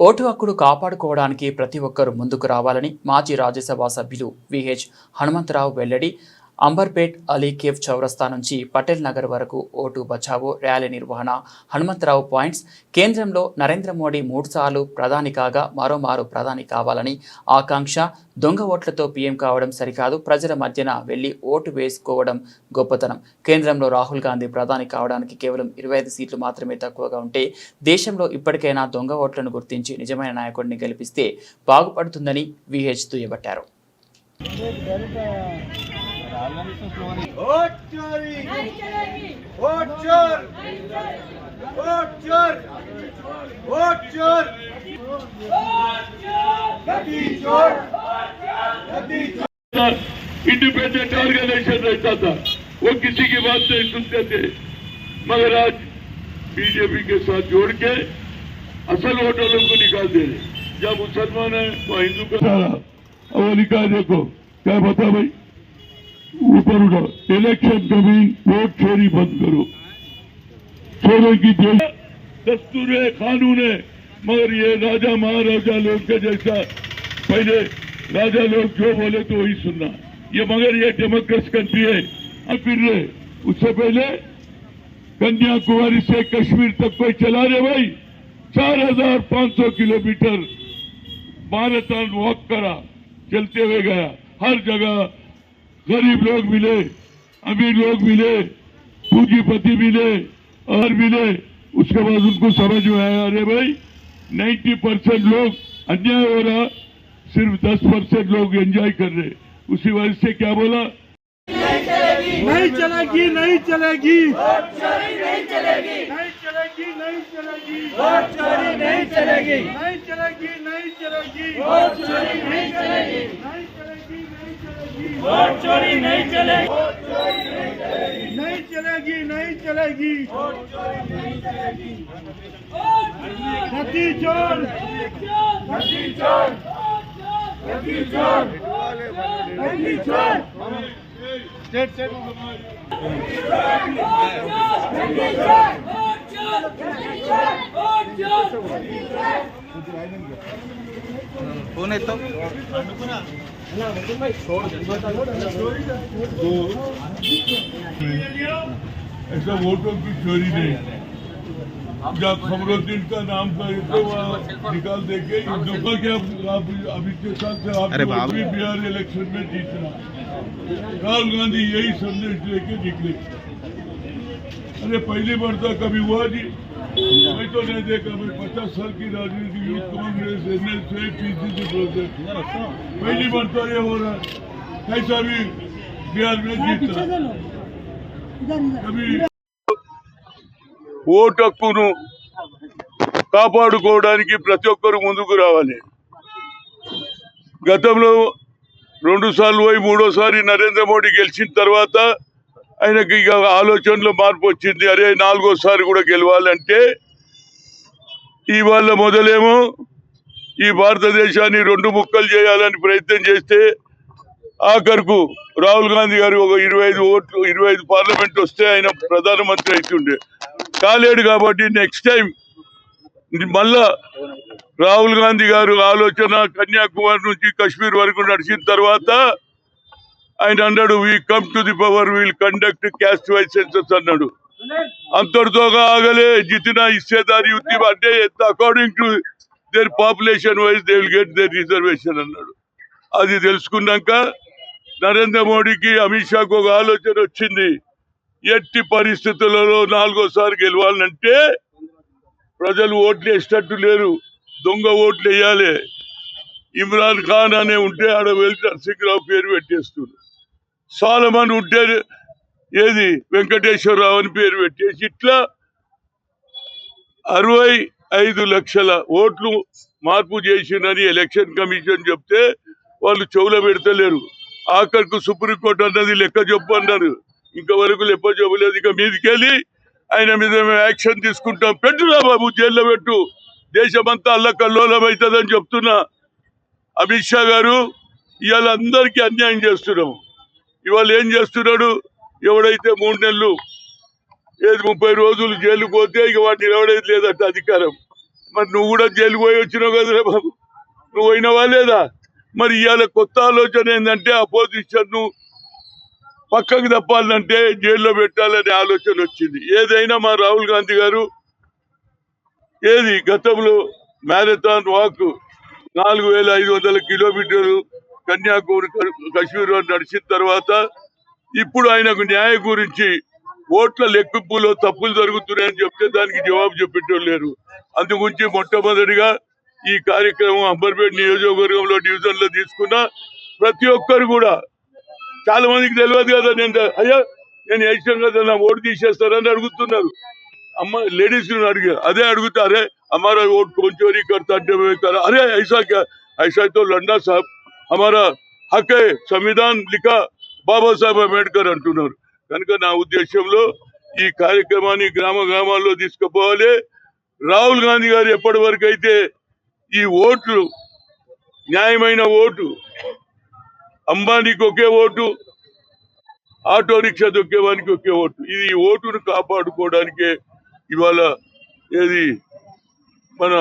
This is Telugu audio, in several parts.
ఓటు హక్కును కాపాడుకోవడానికి ప్రతి ఒక్కరూ ముందుకు రావాలని మాజీ రాజ్యసభ సభ్యులు విహెచ్ హనుమంతరావు వెల్లడి అంబర్పేట్ అలీ కేఫ్ చౌరస్తా నుంచి పటేల్ నగర్ వరకు ఓటు బచావో ర్యాలీ నిర్వహణ హనుమంతరావు పాయింట్స్. కేంద్రంలో నరేంద్ర మోడీ మూడుసార్లు ప్రధాని కాగా మరోమారు ప్రధాని కావాలని ఆకాంక్ష. దొంగ ఓట్లతో పీఎం కావడం సరికాదు. ప్రజల మధ్యన వెళ్ళి ఓటు వేసుకోవడం గొప్పతనం. కేంద్రంలో రాహుల్ గాంధీ ప్రధాని కావడానికి కేవలం ఇరవై ఐదు సీట్లు మాత్రమే తక్కువగా ఉంటే దేశంలో ఇప్పటికైనా దొంగ ఓట్లను గుర్తించి నిజమైన నాయకుడిని గెలిపిస్తే బాగుపడుతుందని విహెచ్ దుయ్యబట్టారు. انڈیپینڈنٹ آرگنائزیشن رہتا تھا وہ کسی کی بات نہیں سنتے تھے مگر آج بی جے پی کے ساتھ جوڑ کے اصل ہوٹلوں کو نکال دے رہے جب مسلمان ہیں وہ ہندو کا اور وہ نکال دیکھو کیا بتا بھائی اوپر اٹھا الیکشن کبھی ووٹ چوری بند کرو۔ چھوڑے کی جی- دستور قانون ہے، مگر یہ راجا مہاراجا لوگ کے جیسا۔ پہلے راجا لوگ جو بولے تو وہی سننا۔ یہ مگر یہ ڈیموکریس کنٹری ہے۔ اور پھر اس سے پہلے کنیا کماری سے کشمیر تک کوئی چلا رہے بھائی۔ چار ہزار پانچ سو کلو میٹر مارتھن واک کرا۔ چلتے ہوئے گیا۔ ہر جگہ غریب لوگ ملے، امیر لوگ ملے، پوجی پتی ملے، اور ملے۔ اس کے بعد ان کو سمجھ ہوا ہے ارے بھائی نائنٹی پرسینٹ لوگ انیائے ہو رہا، صرف دس پرسینٹ لوگ انجوائے کر رہے۔ اسی وجہ سے کیا بولا؟ نہیں چلے گی نہیں چلے گی، نہیں چلے گی۔ نہیں چلے گی، نہیں چلے گی۔ نہیں چلے گی، نہیں چلے گی۔ نہیں چلے گی، نہیں چلے گی۔ ووٹ چوری نہیں چلے گی۔ نہیں چلے گی نہیں چلے گی۔ ووٹ چوری نہیں چلے گی ہتی چور۔ ہتی چور۔ ہتی چور۔ ہتی چور۔ ووٹ چور ہتی چور۔ ووٹ چور۔ ہتی چور۔ ووٹ چور ہتی چور۔ ఫోన్ ఎత్తావు ایسا ووٹوں کی چوری نہیں یا خبروں دن کا نام کا نکال دیں گے جوکا کہ اب اس کے ساتھ سے بہار الیکشن میں جیتنا راہل گاندھی یہی سندیش لے کے نکلے ارے پہلی مرتبہ کبھی ہوا جی जी मैं तो नहीं देखा मैं पचास साल की राजनीति youth Congress NL PCC project पहली बार तो ये हो रहा है कैसा भी बिहार में जीतना कभी ఓటు హక్కును కాపాడుకోవడానికి ప్రతి ఒక్కరు ముందుకు రావాలి గతంలో రెండు సార్లు పోయి మూడోసారి నరేంద్ర మోడీ గెలిచిన తర్వాత ఆయనకి ఇక ఆలోచనలో మార్పు వచ్చింది. అరే నాలుగోసారి కూడా గెలవాలంటే ఇవాళ మొదలేమో ఈ భారతదేశాన్ని రెండు ముక్కలు చేయాలని ప్రయత్నం చేస్తే ఆఖరుకు రాహుల్ గాంధీ గారు ఒక ఇరవై ఐదు ఓట్లు ఇరవై ఐదు పార్లమెంట్ వస్తే ఆయన ప్రధానమంత్రి అవుతుండే కాలేడు కాబట్టి నెక్స్ట్ టైం మళ్ళా రాహుల్ గాంధీ గారు ఆలోచన కన్యాకుమారి నుంచి కశ్మీర్ వరకు నడిచిన తర్వాత ఆయన అన్నాడు we come to the power will conduct caste wise census అన్నాడు. అంతటితో ఆగలే. జితిన ఇస్సేదారి యుద్ధి అంటే according to their population wise they will get their reservation అన్నాడు. అది తెలుసుకున్నాక నరేంద్ర మోడీకి అమిత్ షాకు ఒక ఆలోచన వచ్చింది. ఎట్టి పరిస్థితులలో నాలుగోసారి గెలవాలంటే ప్రజలు ఓట్లు వేసేటట్టు లేరు. దొంగ ఓట్లు వేయాలి. ఇమ్రాన్ ఖాన్ అనే ఉంటే ఆడ వెళ్తే నరసింహరావు పేరు పెట్టేస్తున్నారు. సాలమన్ ఉంటే ఏది? వెంకటేశ్వరరావు అని పేరు పెట్టేసి ఇట్లా అరవై ఐదు లక్షల ఓట్లు మార్పు చేసిందని ఎలక్షన్ కమిషన్ చెప్తే వాళ్ళు చెవులో పెడతలేరు. ఆఖరికి సుప్రీంకోర్టు అన్నది లెక్క చెప్పు అన్నారు. ఇంతవరకు లెక్క చెప్పలేదు. ఇక మీదికెళ్ళి ఆయన మీద మేము యాక్షన్ తీసుకుంటాం. పెట్టురా బాబు జైల్లో పెట్టు. దేశమంతా అల్లకల్లోలం అవుతుందని చెప్తున్నా. అమిత్ షా గారు ఇవాళ అందరికీ అన్యాయం చేస్తున్నాం. ఇవాళ ఏం చేస్తున్నాడు? ఎవడైతే మూడు నెలలు ఏది ముప్పై రోజులు జైలు పోతే ఇక వాడిని నిలవడేది లేదట అధికారం. మరి నువ్వు కూడా జైలు పోయి వచ్చినావు కదరా బాబు? నువ్వు పోయినవా లేదా? మరి ఇవాళ కొత్త ఆలోచన ఏంటంటే అపోజిషన్ను పక్కకు తప్పాలంటే జైల్లో పెట్టాలనే ఆలోచన వచ్చింది. ఏదైనా మా రాహుల్ గాంధీ గారు ఏది గతంలో మ్యారథాన్ వాక్ నాలుగు వేల ఐదు వందల కిలోమీటర్లు కన్యాకుమారి కశ్మీర్ నడిచిన తర్వాత ఇప్పుడు ఆయనకు న్యాయం గురించి ఓట్ల లెక్కింపులో తప్పులు జరుగుతున్నాయని చెప్తే దానికి జవాబు చెప్పేటోళ్ళు లేరు. అందుగురించి మొట్టమొదటిగా ఈ కార్యక్రమం అంబర్పేట నియోజకవర్గంలో డివిజన్లో తీసుకున్న ప్రతి ఒక్కరు కూడా చాలా మందికి తెలియదు కదా నేను అయ్యా నేను వేసాం కదా నా ఓటు తీసేస్తారని అడుగుతున్నారు. అమ్మ లేడీస్ అడిగా అదే అడుగుతారే అమ్మారా ఓటు కొంచెం కడతా అంటే అరే ఐసా ఐసాతో లండా సాబ్ హమారా హకే సంవిధాన్ లిఖా బాబాసాహెబ్ అంబేద్కర్ అంటున్నారు. కనుక నా ఉద్దేశంలో ఈ కార్యక్రమాన్ని గ్రామ గ్రామాల్లో తీసుకుపోవాలి. రాహుల్ గాంధీ గారు ఎప్పటి వరకు అయితే ఈ ఓట్లు న్యాయమైన ఓటు అంబానీకి ఒకే ఓటు ఆటో రిక్షా దొక్కేవానికి ఒకే ఓటు ఇది ఈ ఓటును కాపాడుకోవడానికే ఇవాళ ఏది మన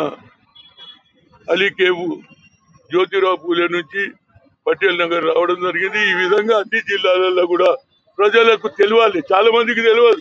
అలీకేబు జ్యోతిరావు పూలే నుంచి పటేల్ నగర్ రావడం జరిగింది. ఈ విధంగా అన్ని జిల్లాలలో కూడా ప్రజలకు తెలియాలి. చాలా మందికి తెలియదు